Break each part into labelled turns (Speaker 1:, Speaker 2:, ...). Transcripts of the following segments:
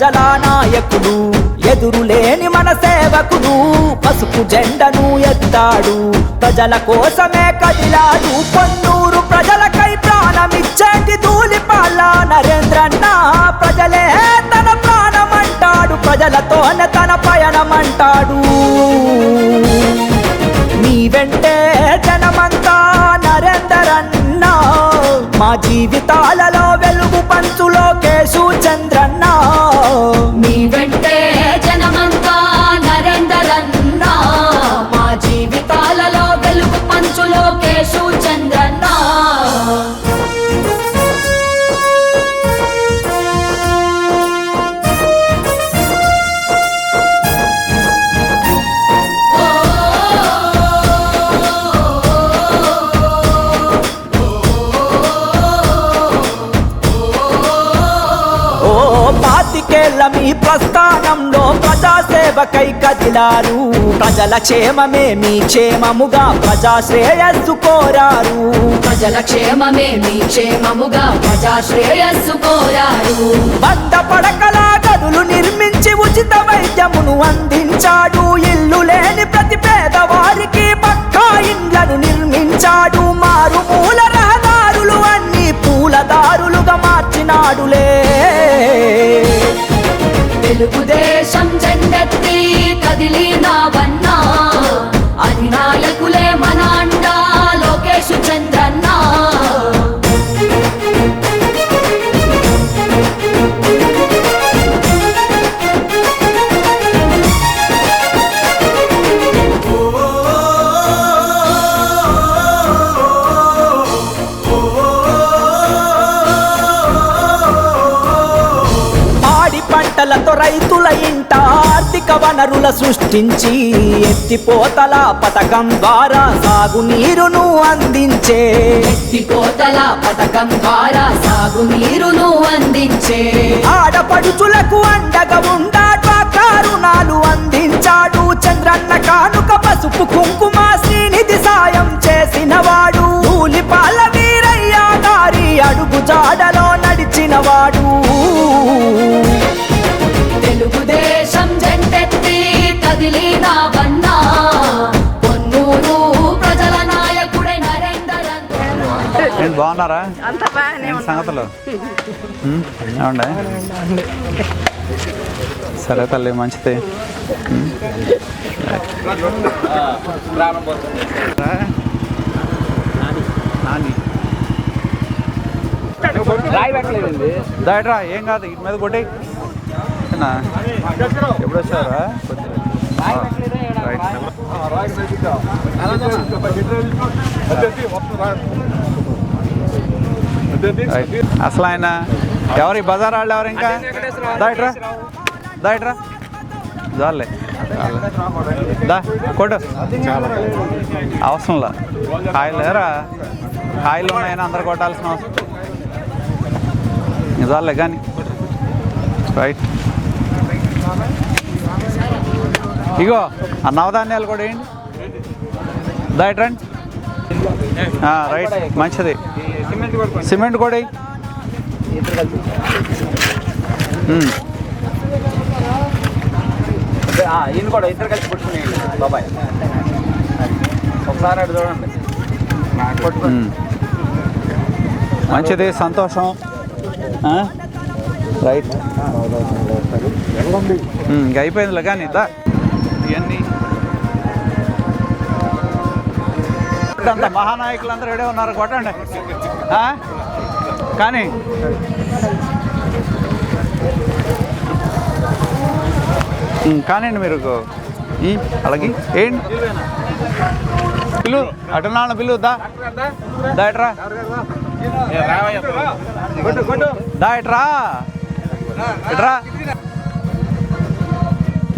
Speaker 1: ప్రజల నాయకుడు ఎదురులేని మన సేవకుడు పసుపు జెండను ఎత్తాడు. ప్రజల కోసమే కదిలాడు పొన్నూరు ప్రజలకై ప్రాణమిచ్చేటి ధూళిపాల నరేంద్రన్న ప్రజలే తన ప్రాణమంటాడు ప్రజలతోనే తన పయనమంటాడు. నీ వెంటే జనమంతా నరేంద్రన్న మా జీవితాలలో వెలుగు పంచులో ప్రజాసేవకై కదిలారు ప్రజల క్షేమమే మీ క్షేమముగా ప్రజా శ్రేయస్సు కోరారు.
Speaker 2: ప్రజల క్షేమమే మీ క్షేమముగా ప్రజా శ్రేయస్సు కోరారు.
Speaker 1: వంద పడకల గదులు నిర్మించి ఉచిత వైద్యమును అందించాడు. వనరుల సృష్టించి ఎత్తిపోతల పథకం ద్వారా సాగునీరును అందించే.
Speaker 2: ఎత్తిపోతల పథకం ద్వారా సాగునీరును అందించే.
Speaker 1: ఆడపడుచులకు అండగా ఉండా రుణాలు అందించాడు. చంద్రన్న కానుక పసుపు కుంకుమ శ్రీనిధి సాయం చేసినవాడు. ధూళిపాల వీరయ్య గారి అడుగు జాడలో నడిచినవాడు.
Speaker 3: బాగున్నారా? ఏంటి సంగతులు? ఏమండి? సరే తల్లి మంచిది. దాయట్రా ఏం కాదు ఇటు మీద కొట్టి. ఎప్పుడు వచ్చారా రైట్. అసలు ఆయన ఎవరు బజార్ వాళ్ళు ఎవరు ఇంకా? దాట్రా. దాట్రా. జాలే. దా కొట్టు. అవసరంలా. కాయలు లేరా కాయలు ఉన్నాయని అందరు కొట్టాల్సిన అవసరం. నిజాలే కానీ రైట్. ఇగో ఆ నవధాన్యాలు కూడా వేయండి దాయట్ రండి రైట్. మంచిది. సిమెంట్ కూడా.
Speaker 4: ఈయన కూడా ఇద్దరు కలిసి పుట్టుకునేయండి బాబాయ్. ఒకసారి అటు చూడండి.
Speaker 3: మంచిది సంతోషం? రైట్. ఇంక అయిపోయిందిలే కానీ దా ఇవన్నీ. మహానాయకులు అందరూ ఇడే ఉన్నారు కొట్టండి? కానీ కానివ్వండి మీరు అలాగే ఏంటి పిలు అటు నాన్న పిలు దా. దా ఇట్రా. దా ఇట్రా. ఇట్రా.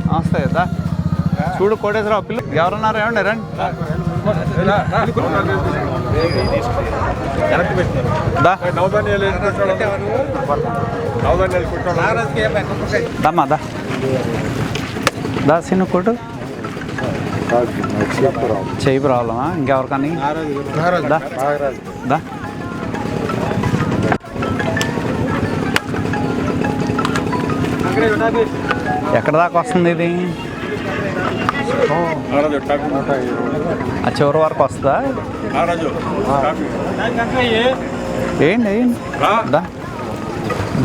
Speaker 3: నమస్తే దా. చూడు కోటేశ్వరరావు పిల్లు ఎవరున్నారు ఏమండి? రండి. దమ్మా దా దా సిన్ను కొట్టు చెయ్యి ప్రాబ్లమా ఇంకెవరికని దా దా ఎక్కడ దాకా వస్తుంది ఇది చివరి వరకు వస్తుందా ఏంటి ఏంటి దా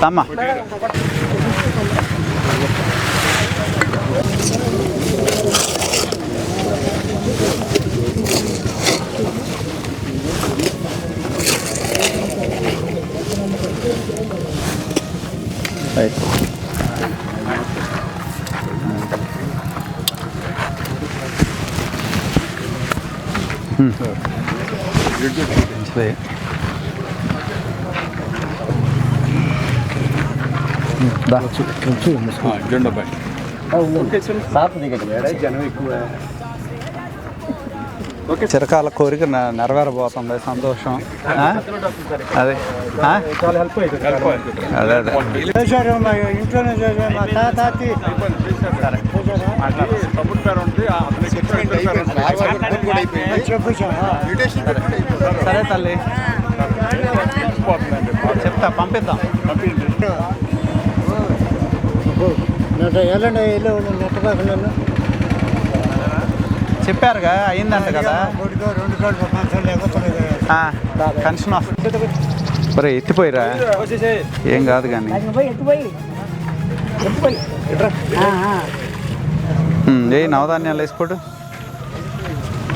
Speaker 3: దమ్మా రైట్ మంచిది చిరకాల కోరిక నెరవేరబోతుంది. సంతోషం? అదే? అదే అదే.
Speaker 5: ఇంట్లోనే
Speaker 3: సరే తల్లి. చెప్తా పంపిద్దాం.
Speaker 5: వెళ్ళండి వెళ్ళి నెట్టబాకు నన్ను
Speaker 3: చెప్పారుగా అయిందంట కదా? కన్షన్ మరి ఎత్తిపోయిరా. ఏం కాదు కానీ. ఏ నవధాన్యాలు వేసుకోడు.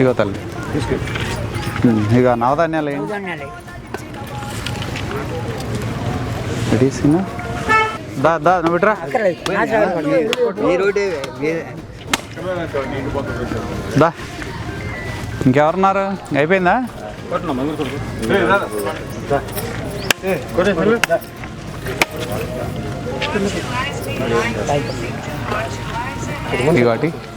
Speaker 3: ఇగో తల్లి. ఇక నవధాన్యాలు ఏంటి దా దా నువ్వు ఇట్రా దా. ఇంకెవరున్నారు? అయిపోయిందా? ఇగో అటి.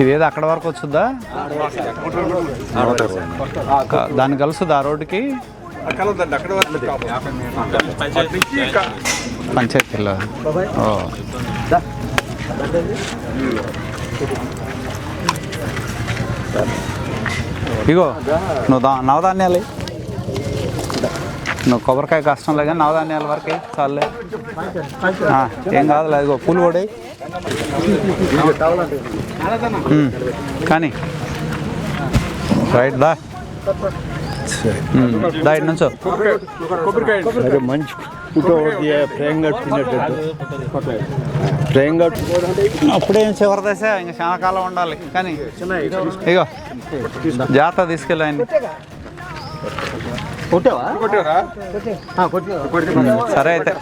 Speaker 3: ఇదేదో అక్కడ వరకు వచ్చుద్దా? దాన్ని కలుస్తుందా ఆ రోడ్డుకి? పంచాయతీలో. ఓ. ఇగో నువ్వు దా నవధాన్యాలు నువ్వు కొబ్బరికాయ కష్టం లేదు కానీ నవధాన్యాల వరకే చాలే ఏం కాదులే అదిగో పూలు కూడా కానీ. రైట్ దా. ఉమ్, దా ఇటు నుంచో.
Speaker 5: మంచి ఫోటో ప్రేంగా
Speaker 3: అప్పుడేం చివరి దశ? ఇంకా చాలా కాలం ఉండాలి. కానీ ఇగో జాగ్రత్త తీసుకెళ్ళి ఆయన సరే అయితే.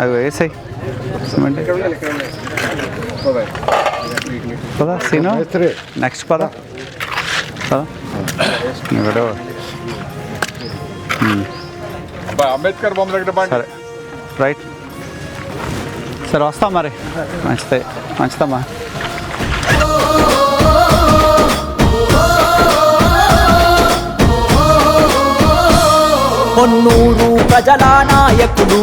Speaker 3: అవి వేసాయి. పదా. సీను. నెక్స్ట్ పద. పద. ఇక్కడ
Speaker 4: అంబేద్కర్ బొమ్మ దగ్గర
Speaker 3: సరే. రైట్ సరే వస్తాం మరి. మంచిదే. మంచిదమ్మా.
Speaker 1: పొన్నూరు ప్రజల నాయకుడు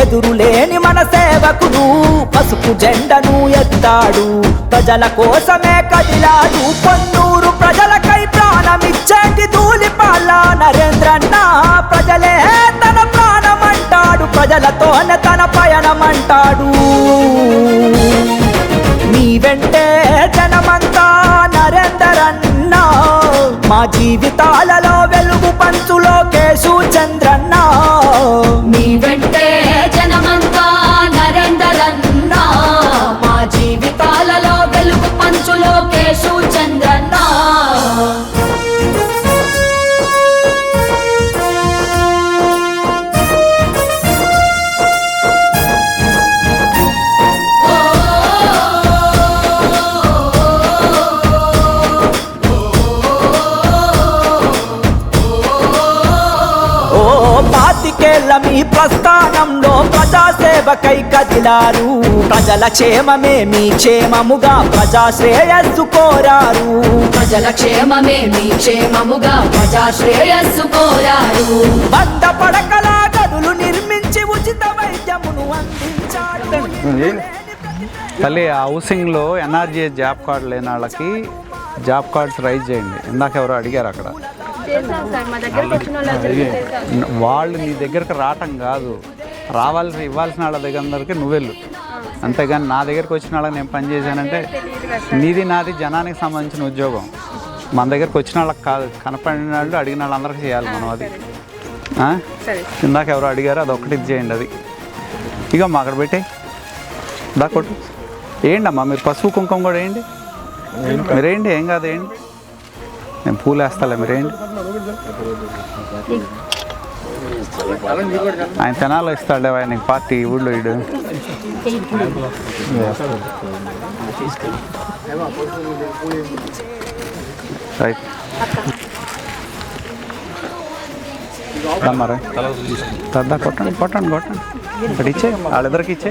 Speaker 1: ఎదురులేని మన సేవకుడు పసుపు జెండను ఎత్తాడు. ప్రజల కోసమే కదిలాడు పొన్నూరు ప్రజలకై ప్రాణమిచ్చేటి ధూళిపాల నరేంద్రన్న ప్రజలే తన ప్రాణమంటాడు ప్రజలతోనే తన పయనమంటాడు. నీ వెంటే జనమంతా నరేందరన్న మా జీవితాలలో వెలుగు పంచులో ప్రస్థానంలో ప్రజాసేవకై కదిలారు. ప్రజల క్షేమమే మీ క్షేమముగా ప్రజా శ్రేయస్సు కోరారు.
Speaker 2: ప్రజల క్షేమమే మీ క్షేమముగా ప్రజా శ్రేయస్సు కోరారు.
Speaker 1: వంద పడకల గదులు నిర్మించి ఉచిత వైద్యమును అందించారు.
Speaker 3: తల్లి హౌసింగ్లో ఎన్ఆర్జీఎస్ జాబ్ కార్డు లేని వాళ్ళకి జాబ్ కార్డ్స్ రైజ్ చేయండి. ఇందాక ఎవరో అడిగారు అక్కడ. వాళ్ళు నీ దగ్గరకు రావటం కాదు. రావాల్సి ఇవ్వాల్సిన వాళ్ళ దగ్గర అందరికీ నువ్వెళ్ళు అంతేగాని నా దగ్గరకు వచ్చిన వాళ్ళకి నేను పని చేశానంటే నీది నాది జనానికి సంబంధించిన ఉద్యోగం. మన దగ్గరకు వచ్చిన వాళ్ళకి కాదు. కనపడిన వాళ్ళు అడిగిన వాళ్ళందరికీ చేయాలి మనం అది. ఆ?
Speaker 6: సరే.
Speaker 3: ఇందాక ఎవరో అడిగారు అది ఒక్కటి ఇది చేయండి అది. ఇక మా అక్కడ పెట్టే దా కొట్టు. వేయండి అమ్మా మీరు పసుపు కుంకుమ కూడా వేయండి? మీరు వేయండి ఏం కాదు వేయండి. నేను పూలు వేస్తాలే మీరు వేయండి ఆయన తెనాలో ఇస్తాడే ఆయనకి పార్టీ ఊళ్ళో ఇడు రైట్. మరి తద్దా కొట్టండి కొట్టండి కొట్టండి. ఇక్కడ ఇచ్చే వాళ్ళిద్దరికి ఇచ్చే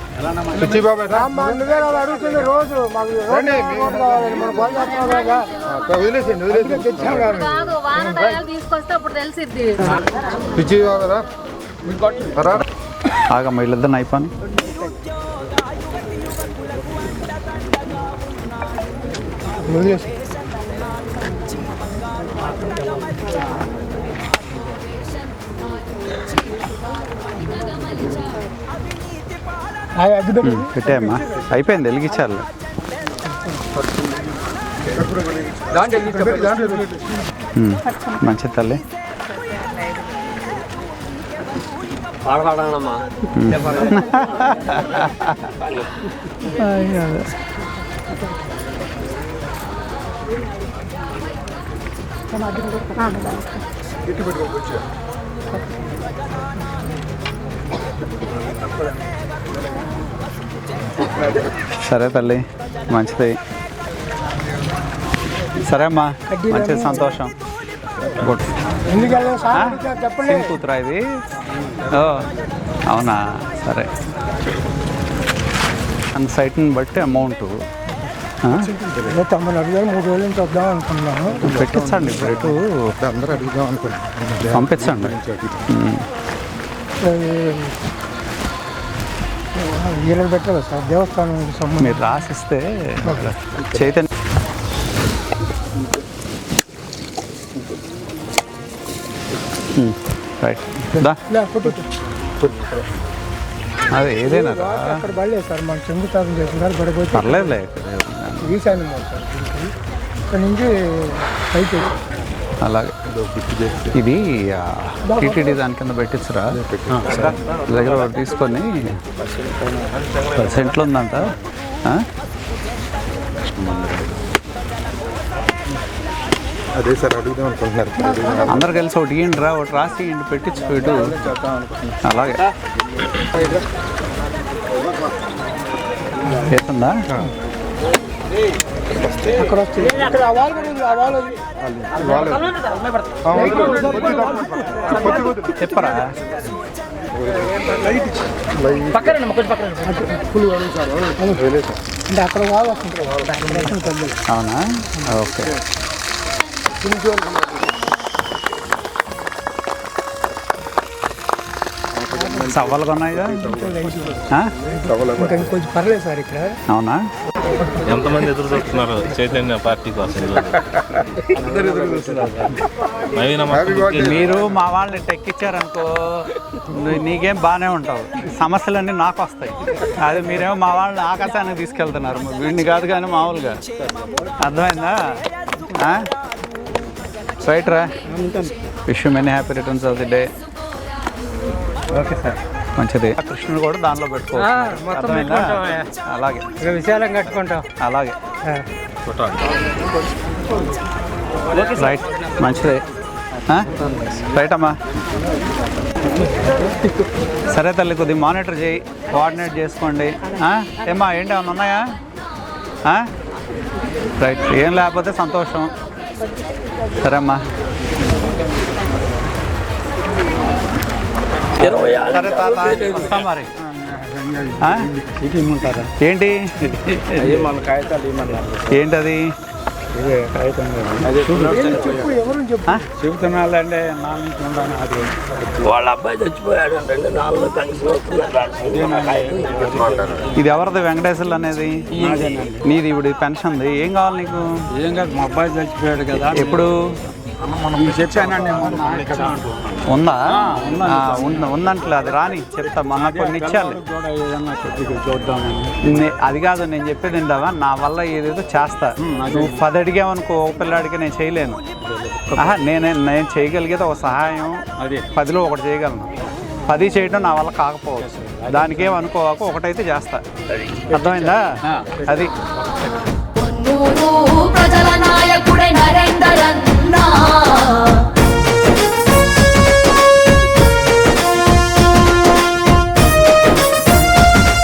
Speaker 5: అడుగుతుంది రోజు. మాకు వదిలేసిండి వదిలేసి
Speaker 6: కాదు. వాన దయాలు తీసుకొస్తే అప్పుడు తెలిసిద్ది.
Speaker 5: పిచ్చి బాబరా
Speaker 3: ఆగమ్మ వీళ్ళిద్దరిని అయిపోయి
Speaker 5: వదిలేసి
Speaker 3: పెట్టాయమ్మా. అయిపోయింది వెలిగించాలి. మంచి తల్లి. అయ్యో. సరే తల్లి మంచిది. సరే అమ్మా మంచిది సంతోషం. గుడ్. కూతురా ఇది? ఓ అవునా? సరే. అంత సైట్ని బట్టి అమౌంట్.
Speaker 5: తొంభై అడిగారు మూడు రోజుల నుంచి వద్దాం అనుకున్నాను.
Speaker 3: పెట్టించండి ఇటు
Speaker 5: అందరూ అడుగుదాం అనుకున్నాను
Speaker 3: పంపించండి. ఉమ్.
Speaker 5: వీళ్ళకి పెట్టాలి సార్? దేవస్థానం సంబంధించి?
Speaker 3: మీరు రాసిస్తే చైతన్య రైట్. అదే ఏదైనా రా.
Speaker 5: అక్కడ పడలేదు సార్ మాకు శంకుస్థాపన చేసినారు పడిపోతే
Speaker 3: పర్లేదులే
Speaker 5: ఈశాన్యం సార్ దీనికి. ఇక్కడ నుంచి పైకి
Speaker 3: అలాగే. ఇది టీటీడీ దాని కింద పెట్టించరా దగ్గర ఒకటి తీసుకొని సెంట్లు ఉందంట?
Speaker 5: అదే సార్ అడుగుదాం అనుకుంటున్నారు.
Speaker 3: అందరు కలిసి ఒకటి ఇయ్యండి రా ఒకటి రాసి ఇంటి పెట్టించు ఇటు. అలాగే. చేస్తుందా
Speaker 5: అక్కడ వస్తుంది. ఇక్కడ ఆ వాల్
Speaker 3: చెప్పరా
Speaker 5: అక్కడ.
Speaker 3: అవునా ఓకే సవాలుగా ఉన్నాయిగా
Speaker 5: ఇంకొంచెం పర్లేదు సార్ ఇక్కడ.
Speaker 3: అవునా?
Speaker 7: ఎంతమంది ఎదురు చూస్తున్నారు? చైతన్య పార్టీ కోసం నవీన
Speaker 3: మీరు మా వాళ్ళని టెక్కిచ్చారనుకో నీకేం బాగానే ఉంటావు. సమస్యలన్నీ నాకు వస్తాయి. అది మీరేమో మా వాళ్ళని ఆకాశానికి తీసుకెళ్తున్నారు. వీడిని కాదు కానీ మామూలుగా. అర్థమైందా? రైట్ రా? Wish many happy returns of the day okay sir మంచిది. కృష్ణుడు కూడా దానిలో పెట్టుకోవచ్చు. అలాగే.
Speaker 5: విశాలం కట్టుకుంటాం.
Speaker 3: అలాగే. రైట్ మంచిదే? రైట్ అమ్మా. సరే తల్లి కొద్దిగా మానిటర్ చేయి. కోఆర్డినేట్ చేసుకోండి? ఏమ్మా ఏంటి ఏమన్నా ఉన్నాయా? రైట్ ఏం లేకపోతే సంతోషం. సరే అమ్మా. ఆ? ఏంటి?
Speaker 7: మన కాగితాలు ఏమన్నారు
Speaker 3: ఏంటది?
Speaker 7: ఉండాలి అది
Speaker 8: వాళ్ళ అబ్బాయి చచ్చిపోయాడు అంటే నాలుగు కలిసి వస్తున్నారు
Speaker 3: ఇది ఎవరిది? వెంకటేశ్వర్లు అనేది? నీది ఇప్పుడు పెన్షన్ది. ఏం కావాలి నీకు?
Speaker 7: ఏం కాదు మా అబ్బాయి చచ్చిపోయాడు కదా.
Speaker 3: ఎప్పుడు?
Speaker 7: మనం ఇక్కడ.
Speaker 3: ఉందా? ఉందంటలే అది రాని చెప్తా మొన్న కొన్ని ఇచ్చాలి అది కాదు నేను చెప్పేది ఏంటావా? నా వల్ల ఏదేదో చేస్తా. నువ్వు పది అడిగావనుకో ఒక పిల్లాడికి నేను చేయలేను. నేనే నేను చేయగలిగేది ఒక సహాయం
Speaker 7: అది.
Speaker 3: పదిలో ఒకటి చేయగలను. పది చేయడం నా వల్ల కాకపోవచ్చు. దానికేం అనుకోవాకు ఒకటైతే చేస్తా. అర్థమైందా? అది.
Speaker 2: ప్రజల నాయకుడ না।